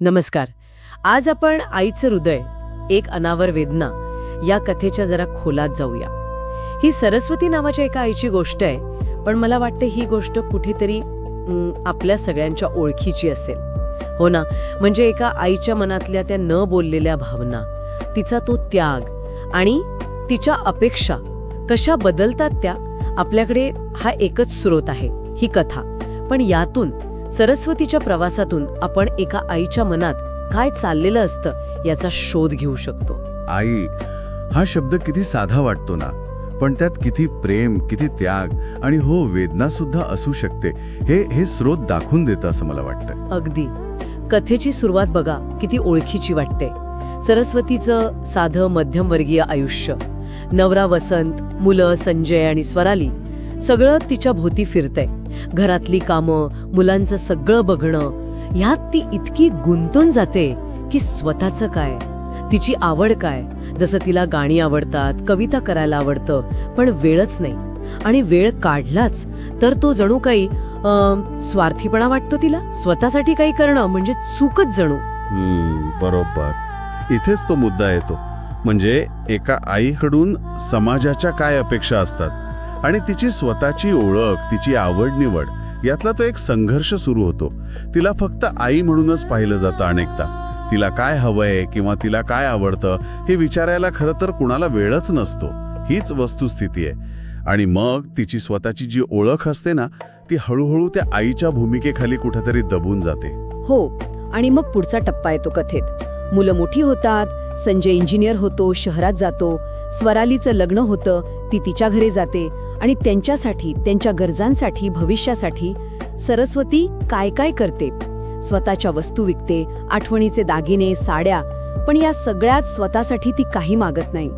नमस्कार. आज आपण आईचं हृदय एक अनावर वेदना या कथेच्या जरा खोलात जाऊया. ही सरस्वती नावाच्या एका आईची गोष्ट आहे पण मला वाटते ही गोष्ट कुठेतरी आपल्या सगळ्यांच्या ओळखीची असेल. हो ना? म्हणजे एका आईच्या मनातल्या त्या न बोललेल्या भावना तिचा तो त्याग आणि तिच्या अपेक्षा कशा बदलतात त्या? आपल्याकडे हा एकच स्रोत आहे ही कथा. पण यातून सरस्वतीच्या प्रवासातून आपण एका आईच्या मनात काय चाललेलं असतं याचा शोध घेऊ शकतो. आई हा शब्द किती साधा वाटतो ना? पण त्यात किती प्रेम किती त्याग आणि हो वेदना सुद्धा असू शकते. हे हे स्रोत दाखवून देतं असं मला वाटतं. अगदी. कथेची सुरुवात बघा किती ओळखीची वाटते. सरस्वतीचं साधं मध्यमवर्गीय आयुष्य. नवरा वसंत मुलं संजय आणि स्वराली सगळं तिच्या भोवती फिरतंय. घरातली कामं मुलांचं सगळं बघणं ह्यात ती इतकी गुंतून जाते की स्वतःचं काय? तिची आवड काय? जसं तिला गाणी आवडतात कविता करायला आवडतं पण वेळच नाही. आणि वेळ काढलाच तर तो जणू काही अं, स्वार्थीपणा वाटतो तिला? स्वतःसाठी काही करणं म्हणजे चूकच जणू. बरोबर. इथेच तो मुद्दा येतो. म्हणजे एका आईकडून समाजाच्या काय अपेक्षा असतात? आणि तिची स्वतःची ओळख तिची आवड निवड यातला तो एक संघर्ष सुरू होतो. तिला फक्त आई म्हणूनच पाहिलं जातं अनेकदा. तिला काय हवंय किंवा तिला काय आवडतं हे विचारायला खरं तर कुणाला वेळच नसतो. हीच वस्तुस्थिती आहे. आणि मग तिची स्वतःची जी ओळख असते ना ती हळूहळू त्या आईच्या भूमिकेखाली कुठेतरी दबून जाते. हो आणि मग पुढचा टप्पा येतो कथेत. मुलं मोठी होतात संजय इंजिनियर होतो शहरात जातो स्वरालीचं लग्न होतं ती तिच्या घरी जाते आणि त्यांच्यासाठी त्यांच्या गरजांसाठी भविष्यासाठी सरस्वती काय काय करते? स्वतःच्या वस्तू विकते आठवणीचे दागिने साड्या पण या सगळ्यात स्वतःसाठी ती काही मागत नाही.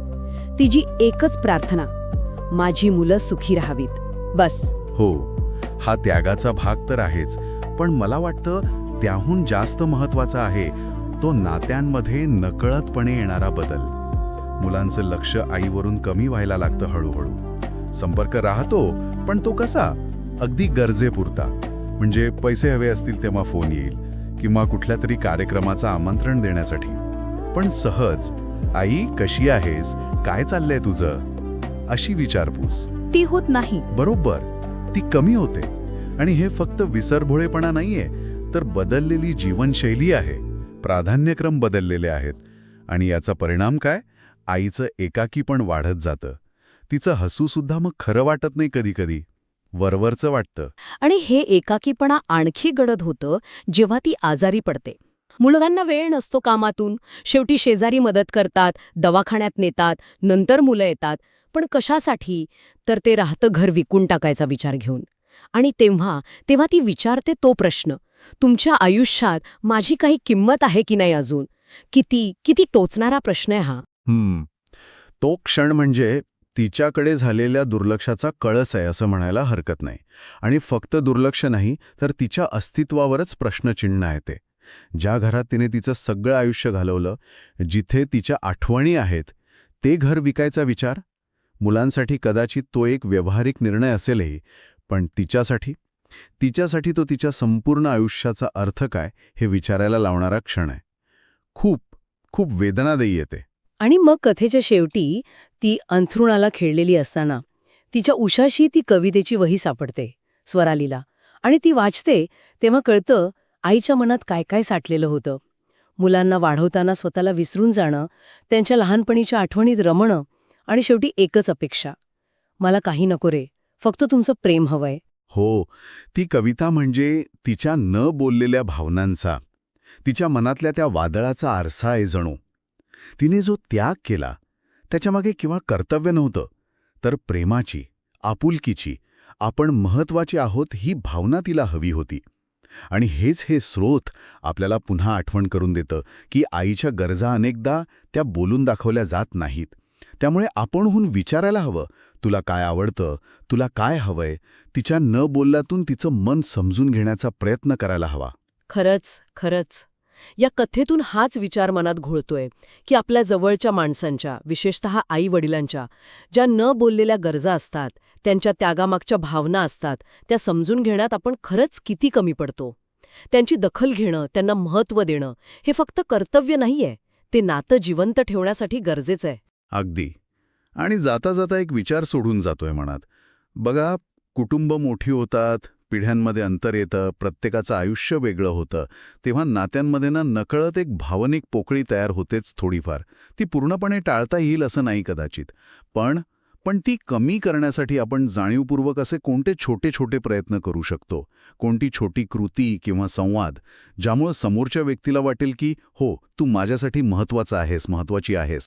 तिची एकच प्रार्थना माझी मुलं सुखी राहावीत. बस. हो हा त्यागाचा भाग तर आहेच पण मला वाटतं त्याहून जास्त महत्त्वाचा आहे तो नात्यांमध्ये नकळतपणे येणारा बदल. मुलांचं लक्ष आईवरून कमी व्हायला लागतं हळूहळू. संपर्क राहतो पण तो कसा? अगदी गरजेपुरता. म्हणजे पैसे हवे असतील तेव्हा फोन येईल किंवा कुठल्या तरी कार्यक्रमाचं आमंत्रण देण्यासाठी. पण सहज आई कशी आहेस? काय चाललंय तुझं? अशी विचारपूस. ती होत नाही. बरोबर. ती कमी होते. आणि हे फक्त विसरभोळेपणा नाहीये तर बदललेली जीवनशैली आहे. प्राधान्यक्रम बदललेले आहेत. आणि याचा परिणाम काय? आईचं एकाकी पण वाढत जातं. तिचं हसू सुद्धा मग खरं वाटत नाही कधी कधी वरवरचं वाटतं. आणि हे एकाकीपणा आणखी गडद होतं जेव्हा ती आजारी पडते. मुलगांना वेळ नसतो कामातून. शेवटी शेजारी मदत करतात दवाखान्यात नेतात नंतर मुलं येतात. पण कशासाठी? तर ते राहतं घर विकून टाकायचा विचार घेऊन. आणि तेव्हा तेव्हा ती विचारते तो प्रश्न. तुमच्या आयुष्यात माझी काही किंमत आहे की नाही अजून? किती किती टोचणारा प्रश्न आहे हा. तो क्षण म्हणजे तिच्याकडे झालेल्या दुर्लक्षाचा कळस आहे असं म्हणायला हरकत नाही. आणि फक्त दुर्लक्ष नाही तर तिच्या अस्तित्वावरच प्रश्नचिन्ह आहे ते. ज्या घरात तिने तिचं सगळं आयुष्य घालवलं जिथे तिच्या आठवणी आहेत ते घर विकायचा विचार? मुलांसाठी कदाचित तो एक व्यावहारिक निर्णय असेलही पण तिच्यासाठी? तिच्यासाठी तो तिच्या संपूर्ण आयुष्याचा अर्थ काय हे विचारायला लावणारा क्षण आहे. खूप खूप वेदनादायी येते आणि मग कथेच्या शेवटी ती अंथरुणाला खेळलेली असताना तिच्या उशाशी ती कवितेची वही सापडते स्वरालीला. आणि ती वाचते तेव्हा कळतं आईच्या मनात काय काय साठलेलं होतं. मुलांना वाढवताना स्वतःला विसरून जाणं त्यांच्या लहानपणीच्या आठवणीत रमणं आणि शेवटी एकच अपेक्षा. मला काही नको रे फक्त तुमचं प्रेम हवंय. हो ती कविता म्हणजे तिच्या न बोललेल्या भावनांचा तिच्या मनातल्या त्या वादळाचा आरसा आहे जणू. तिने जो त्याग केला त्याच्यामागे किंवा कर्तव्य नव्हतं तर प्रेमाची आपुलकीची आपण महत्वाची आहोत ही भावना तिला हवी होती. आणि हेच हे स्रोत आपल्याला पुन्हा आठवण करून देतं की आईच्या गरजा अनेकदा त्या बोलून दाखवल्या जात नाहीत. त्यामुळे आपणहून विचारायला हवं तुला काय आवडतं तुला काय हवंय तिच्या न बोलल्यातून तिचं मन समजून घेण्याचा प्रयत्न करायला हवा. खरंच खरंच. या कथेतून हाच विचार मनात घोळतोय की आपल्या जवळच्या माणसांच्या विशेषतः आई वडिलांच्या ज्या न बोललेल्या गरजा असतात त्यांच्या त्यागामागच्या भावना असतात त्या समजून घेण्यात आपण खरंच किती कमी पडतो. त्यांची दखल घेणं त्यांना महत्त्व देणं हे फक्त कर्तव्य नाहीये ते नातं जिवंत ठेवण्यासाठी गरजेचं आहे अगदी. आणि जाता जाता एक विचार सोडून जातोय मनात. बघा कुटुंब मोठी होतात पिढ्यांमध्ये अंतर येतं प्रत्येकाचं आयुष्य वेगळं होतं. तेव्हा नात्यांमध्ये ना नकळत एक भावनिक पोकळी तयार होतेच थोडीफार. ती पूर्णपणे टाळता येईल असं नाही कदाचित. पण पण ती कमी करण्यासाठी आपण जाणीवपूर्वक असे कोणते छोटे छोटे प्रयत्न करू शकतो? कोणती छोटी कृती किंवा संवाद ज्यामुळं समोरच्या व्यक्तीला वाटेल की हो तू माझ्यासाठी महत्त्वाचा आहेस महत्त्वाची आहेस.